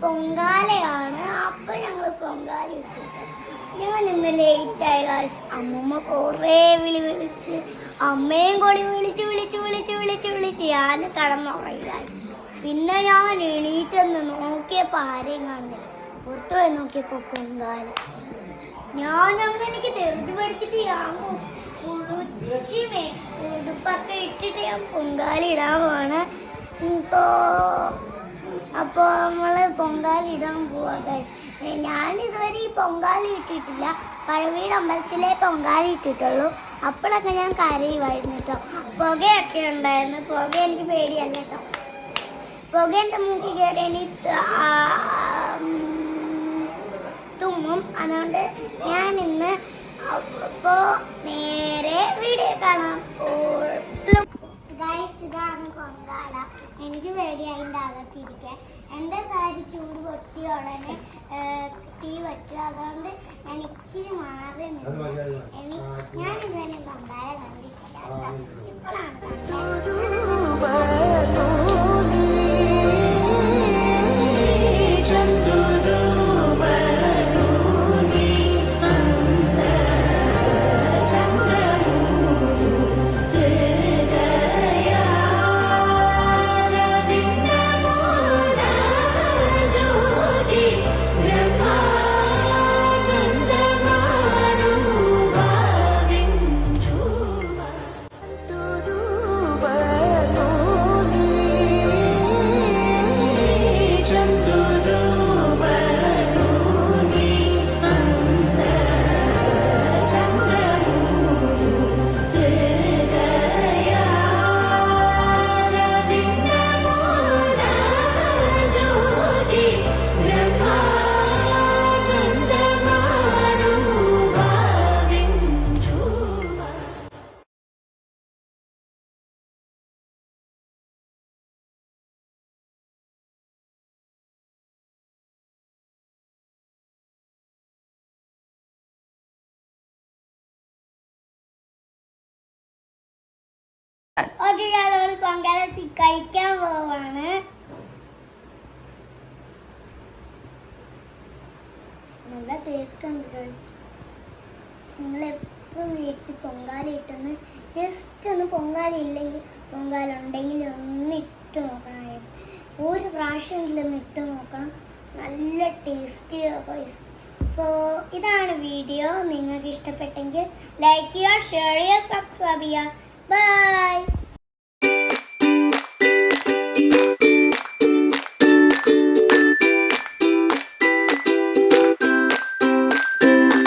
പൊങ്കാലയാണ്. അപ്പൊ ഞങ്ങൾ പൊങ്കാല ഞാൻ ഇന്ന് ലേറ്റായി ഗായ്സ് അമ്മമ്മ കുറേ വിളി വിളിച്ച് അമ്മയും കൂടി വിളിച്ച് വിളിച്ച് വിളിച്ച് വിളിച്ച് വിളിച്ച് ഞാൻ കടന്നുറങ്ങി പിന്നെ ഞാൻ എണീച്ചെന്ന് നോക്കിയപ്പോൾ ആരെയും കാണുന്നില്ല പുറത്തു പോയി നോക്കിയപ്പോൾ പൊങ്കാല. ഞാൻ അങ്ങനെ എനിക്ക് ധൃതി പഠിച്ചിട്ട് ഞാൻ കുളിച്ച് ഉടുപ്പൊക്കെ ഇട്ടിട്ട് ഞാൻ പൊങ്കാല ഇടാൻ ഇപ്പോ അപ്പോൾ നമ്മൾ പൊങ്കാലിടാൻ പോവാ ഞാനിതുവരെ ഈ പൊങ്കാലി ഇട്ടിട്ടില്ല. പഴവീട് അമ്പലത്തിലെ പൊങ്കാലി ഇട്ടിട്ടുള്ളൂ. അപ്പോഴൊക്കെ ഞാൻ കരയുമായിരുന്നു കേട്ടോ. പുകയൊക്കെ ഉണ്ടായിരുന്നു. പുക എനിക്ക് പേടിയല്ല കേട്ടോ. പുക എന്റെ മൂക്കി കയറി എനിക്ക് ആ, ഉം, തുമ്മും. അതുകൊണ്ട് ഞാൻ ഇന്ന് അപ്പോൾ നേരെ വീഡിയോ കാണാം ഗൈസ് ഇതാണ് പൊങ്കാല എനിക്ക് പേടി അതിന്റെ അകത്തിരിക്കുക. എന്റെ സാരി ചൂട് പൊട്ടിയ ഉടനെ തീ പറ്റും അതുകൊണ്ട് ഞാൻ ഇച്ചിരി മാറി നിന്നു. എനി ഞാൻ കണ്ടിട്ടില്ല. ഓക്കെ നമ്മൾ പൊങ്കാല തി- കഴിക്കാൻ പോവാണ്. നല്ല ടേസ്റ്റ് ഉണ്ട് കഴിച്ച് നിങ്ങൾ എപ്പോഴും വീട്ടിൽ പൊങ്കാല ഇട്ടൊന്ന് ജസ്റ്റ് ഒന്ന് പൊങ്കാല ഇല്ലെങ്കിൽ പൊങ്കാല ഉണ്ടെങ്കിൽ ഒന്ന് ഇട്ട് നോക്കണം. ഒരു പ്രാവശ്യമെങ്കിലും ഒന്ന് ഇട്ട് നോക്കണം. നല്ല ടേസ്റ്റ് അപ്പോൾ ഇതാണ് വീഡിയോ നിങ്ങൾക്ക് ഇഷ്ടപ്പെട്ടെങ്കിൽ ലൈക്ക് ചെയ്യുക ഷെയർ ചെയ്യുക സബ്സ്ക്രൈബ് ചെയ്യുക. Bye.